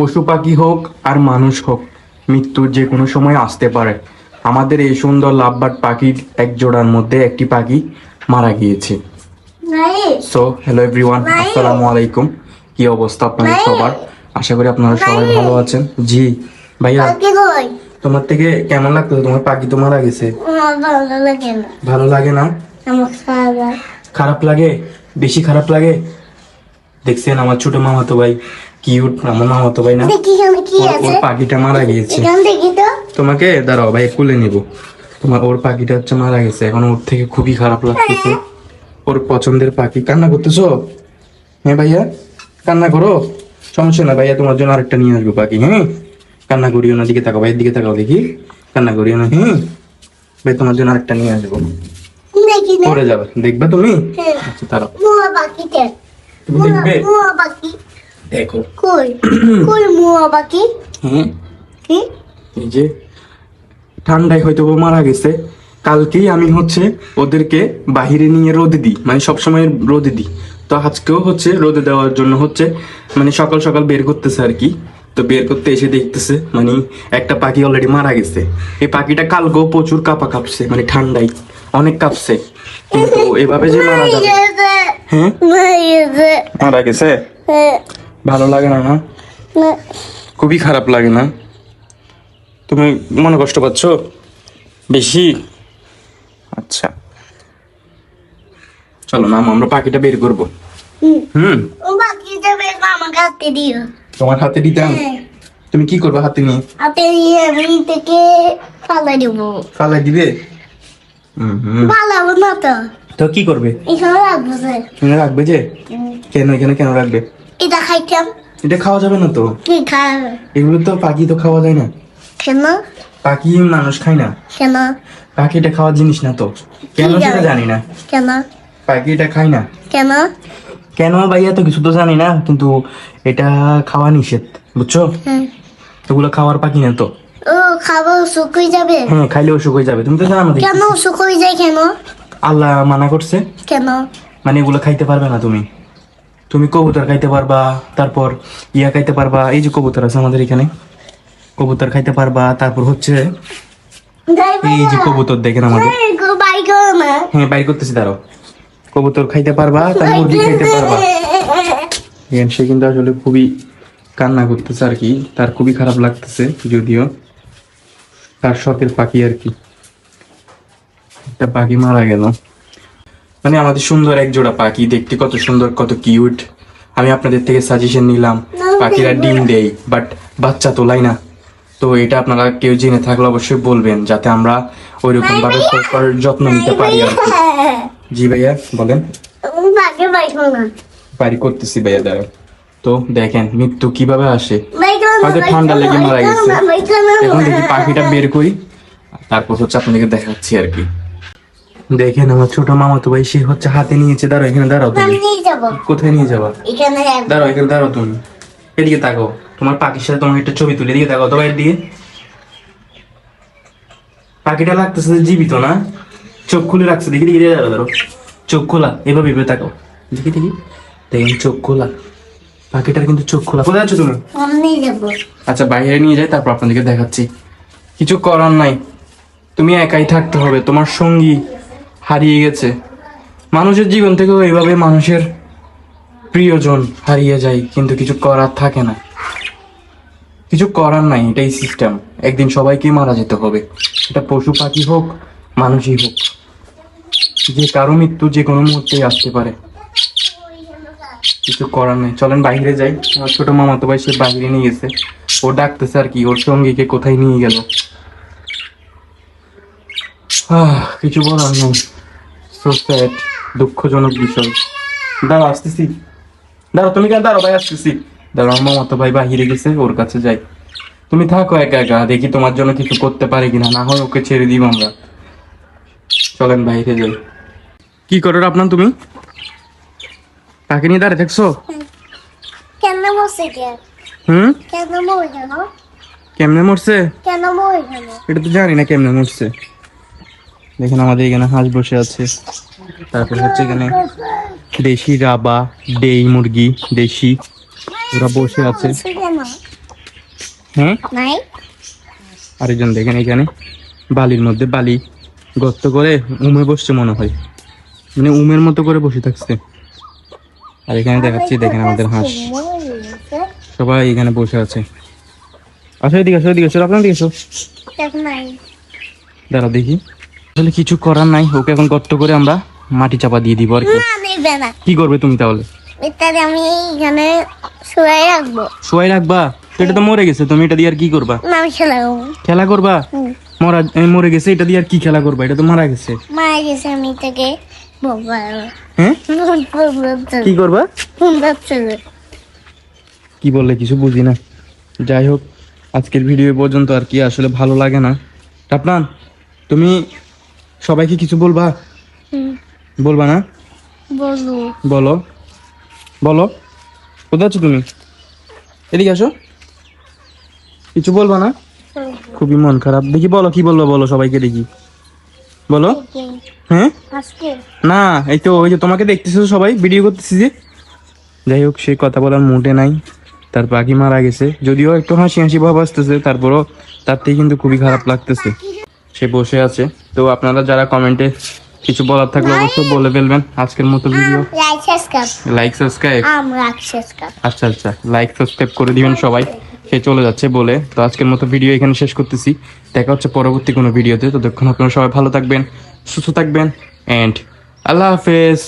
পশু পাখি হোক আর মানুষ হোক মৃত্যু যে কোনো সময় আসতে পারে। আমাদের এই সুন্দর লাভবাট পাখির এক জোড়ার মধ্যে একটি পাখি মারা গিয়েছে। সো হ্যালো এভরিওয়ান আসসালামু আলাইকুম। কি অবস্থা আপনাদের সবার? আশা করি আপনারা সবাই ভালো আছেন। জি ভাইয়া তোমার থেকে কেমন লাগতো তোমার পাখি তো মারা গেছে। ভালো লাগে না। খারাপ লাগে? বেশি খারাপ লাগে? দেখছেন আমার ছোট মামাতো ভাই। কিউট আমার মামাতো ভাই না? ওর- পাখিটা মারা গিয়েছে তোমাকে দাঁড়াও ভাই কুলে নিব। তোমার ওর পাখিটা হচ্ছে মারা গেছে। এখন ওর থেকে খুবই খারাপ লাগতেছে। ওর পছন্দের পাখি। কান্না করতেছো? হ্যাঁ ভাইয়া? কান্না করো? সমস্যা না ভাইয়া তোমার জন্য আরেকটা নিয়ে আসব পাখি হ্যাঁ? কান্না করিও না দিকে তাকাও ভাইয়ের দিকে তাকাও দেখি। কান্না করিও না হ্যাঁ? ভাই তোমার জন্য আরেকটা নিয়ে আসব। পরে যাবে। দেখবে তুমি? হ্যাঁ। আচ্ছা তারা তুমি দেখবে? দেখো। কই? কই মুয়া বাকি হ্যাঁ? কি? এই যে ঠান্ডায় হয়তো ও মারা গেছে। কালকেই আমি হচ্ছে ওদেরকে বাহিরে নিয়ে রোদে দিই মানে সবসময় রোদে দিই। তো আজকেও হচ্ছে রোদে দেওয়ার জন্য হচ্ছে মানে সকাল সকাল বের করতেছে আর কি। তো বের করতে এসে দেখতেছে মানে একটা পাখি অলরেডি মারা গেছে। এই পাখিটা কালকেও প্রচুর কাপা কাঁপছে মানে ঠান্ডায় অনেক কাঁপছে। কিন্তু এভাবে যে মারা যাবে হ্যাঁ? মারা গেছে। ভালো লাগে না না? খুবই খারাপ লাগে না। তুমি মনে কষ্ট পাচ্ছ? বেশি? আচ্ছা। চলো না আমরা পাখিটা বের করব। হুম। তোমার হাতে দিতাম? হ্যাঁ। তুমি কি করবে হাতে নিয়ে? হাতে দিয়ে আমি থেকে ফালাই দেবো। ফালাই দিবে। ফালাবো না তো। তো কি করবে? এখানে রাখবে যে। কেন এখানে কেন রাখবে? এটা খাইতাম। এটা খাওয়া যাবে না তো? কি খাবে এগুলো তো পাখি তো খাওয়া যায় না। কেন? পাখি মানুষ খায় না। কেন? পাখি এটা খাওয়ার জিনিস না তো। কেন সেটা জানি না। কেন? পাখি এটা খায় না। কেন? কেন ভাইয়া তো কিছু তো জানি না কিন্তু এটা খাওয়া নিষেধ বুঝছ? হ্যাঁ। এগুলো খাওয়ার পাখি না তো। ও খাব শুকুই যাবে? হ্যাঁ খাইলে অসুখ হয়ে যাবে তুমি তো জানো। কেন শুকুই যায় কেন? আল্লাহ মানা করছে। কেন? মানে এগুলো খাইতে পারবে না তুমি। তুমি কবুতর খাইতে পারবা তারপর ইয়া খাইতে পারবা এই যে কবুতর আছে আমাদের এখানে। কবুতর খাইতে পারবা তারপর হচ্ছে এই যে কবুতর দেখেন আমাদের। হ্যাঁ বাইর করতেছি দাঁড়াও। কবুতর খাইতে পারবা তার মুরগি খাইতে পারবা। সে কিন্তু আসলে খুবই কান্না করতেছে আর কি তার খুবই খারাপ লাগতেছে যদিও। তার শখের পাখি আর কি। একটা পাখি মারা গেল। মানে আমাদের সুন্দর এক জোড়া পাখি দেখতে কত সুন্দর কত কিউট আমি আপনাদের থেকে সাজেশন নিলাম পাখিরা ডিম দেয় বাট বাচ্চা তোলাই না? তো এটা আপনারা কেউ জেনে থাকলে অবশ্যই বলবেন যাতে আমরা ওইরকম ভাবে proper যত্ন নিতে পারি আর কি। জি ভাইয়া বলেন। বাড়ি করতেছি ভাইয়া দাঁড়াও। তো দেখেন মৃত্যু কীভাবে আসে? হয়তো ঠান্ডা লেগে মারা গেছে। এখন দেখি পাখিটা বের করি তারপর হচ্ছে আপনাদেরকে দেখাচ্ছি আর কি। দেখেন আমার ছোট মামা তো ভাই সে হচ্ছে হাতে নিয়েছে। দাঁড়াও এখানে দাঁড়াও তুমি। কোথায় নিয়ে যাবা। দাঁড়াও এখানে দাঁড়াও তুমি। এদিকে তাকাও। তোমার পাখির সাথে তোমার একটা ছবি তুলে। এদিকে তাকাও তো বাইরের দিকে পাখিটা লাগতেছে জীবিত না? চোখ খুলে রাখছে। দেখি দেখি দাঁড়াও দাঁড়াও। চোখ খোলা এভাবে এভাবে তাকাও। দেখি দেখি। দেখেন চোখ খোলা। পাখিটার কিন্তু চোখ খোলা। কোথায় আছো তুমি? আচ্ছা বাইরে নিয়ে যাই তারপর আপনাদেরকে দেখাচ্ছি। কিছু করার নাই। তুমি একাই থাকতে হবে। তোমার সঙ্গী হারিয়ে গেছে। মানুষের জীবন থেকেও এইভাবে মানুষের প্রিয়জন হারিয়ে যায়, কিন্তু কিছু করার থাকে না। কিছু করার নাই, এটাই সিস্টেম একদিন সবাইকেই মারা যেতে হবে। এটা পশু পাখি হোক, মানুষই হোক। যে কারও মৃত্যু যে কোনো মুহূর্তেই আসতে পারে। কিছু করার নেই। চলেন বাইরে যাই। আমার ছোট মামা তো ভাই, সে বাইরে নিয়ে গেছে। ও ডাকতেছে আর কি, ওর সঙ্গীকে কোথায় নিয়ে গেল? কিছু বলার নেই। সো স্যাড দুঃখজনক বিষয়। দাঁড়াও আসতেছি। দাঁড়াও তুমি কেন দাঁড়াও ভাই আসতেছি। দাঁড়াও আমার মামা তো ভাই বাহিরে গেছে ওর কাছে যাই। তুমি থাকো একা একা দেখি তোমার জন্য কিছু করতে পারে কিনা না হয় ওকে ছেড়ে দিব আমরা। চলেন বাইরে যাই। কি করো আপনার তুমি? কাকে নিয়ে দাঁড়িয়ে দেখছ কেন বসে হুম? কেন মরে কেমনে মরছে? কেন মরে এটা তো জানি না কেমনে মরছে। দেখেন আমাদের এখানে হাঁস বসে আছে। তারপর হচ্ছে এখানে দেশি রাবা ডেই মুরগি দেশি ওরা বসে আছে। হ্যাঁ? আরেকজন দেখেন এখানে বালির মধ্যে বালি গর্ত করে উমে বসছে মনে হয়। মানে উমের মতো করে বসে থাকছে। আর এখানে দেখাচ্ছি দেখেন আমাদের হাঁস। সবাই এখানে বসে আছে। আসো এদিকে আসো এদিকে আসো। আপনার দিকে আসো। দাঁড়া দেখি। আসলে কিছু করার নাই ওকে এখন গর্ত করে আমরা মাটি চাপা দিয়ে দিব আর কি। করবে তুমি তাহলে? ইত্যাদি আমি এখানে শুয়ে রাখব। শোয়াই রাখবা? এটা তো মরে গেছে তুমি এটা দিয়ে আর কি করবা? খেলা করবা। মরা মরে গেছে এটা দিয়ে আর কি খেলা করবা? এটা তো মারা গেছে। মারা গেছে আমি হ্যাঁ কি করবা? কি বললে কিছু বুঝি না। যাই হোক আজকের ভিডিও পর্যন্ত আর কি আসলে ভালো লাগে না। টাপনান তুমি সবাইকে কিছু বলবা? বলবা না? বলো। বলো। কোথায় আছো তুমি? এদিকে আসো। কিছু বলবা না? খুবই মন খারাপ। দেখি বলো কি বলব বলো সবাইকে দেখি। বলো। হ্যাঁ? না এই তো ওই যে তোমাকে দেখতেছো সবাই ভিডিও করতেছি যে। যাই হোক সে কথা বলার মুডে নাই। তার পাখি মারা গেছে। যদিও একটু হাসি হাসি ভাব আসতেছে তারপরও তার থেকে কিন্তু খুবই খারাপ লাগতেছে। সে বসে আছে। তো আপনারা যারা কমেন্টে কিছু বলার থাকলে অবশ্যই বলে ফেলবেন আজকের মতো ভিডিও লাইক সাবস্ক্রাইব আচ্ছা আচ্ছা লাইক সাবস্ক্রাইব করে দিবেন সবাই। সে চলে যাচ্ছে বলে। তো আজকের মতো ভিডিও এখানে শেষ করতেছি। দেখা হচ্ছে পরবর্তী কোনো ভিডিওতে তো। দেখুন আপনারা সবাই ভালো থাকবেন সুস্থ থাকবেন অ্যান্ড আল্লাহ হাফেজ।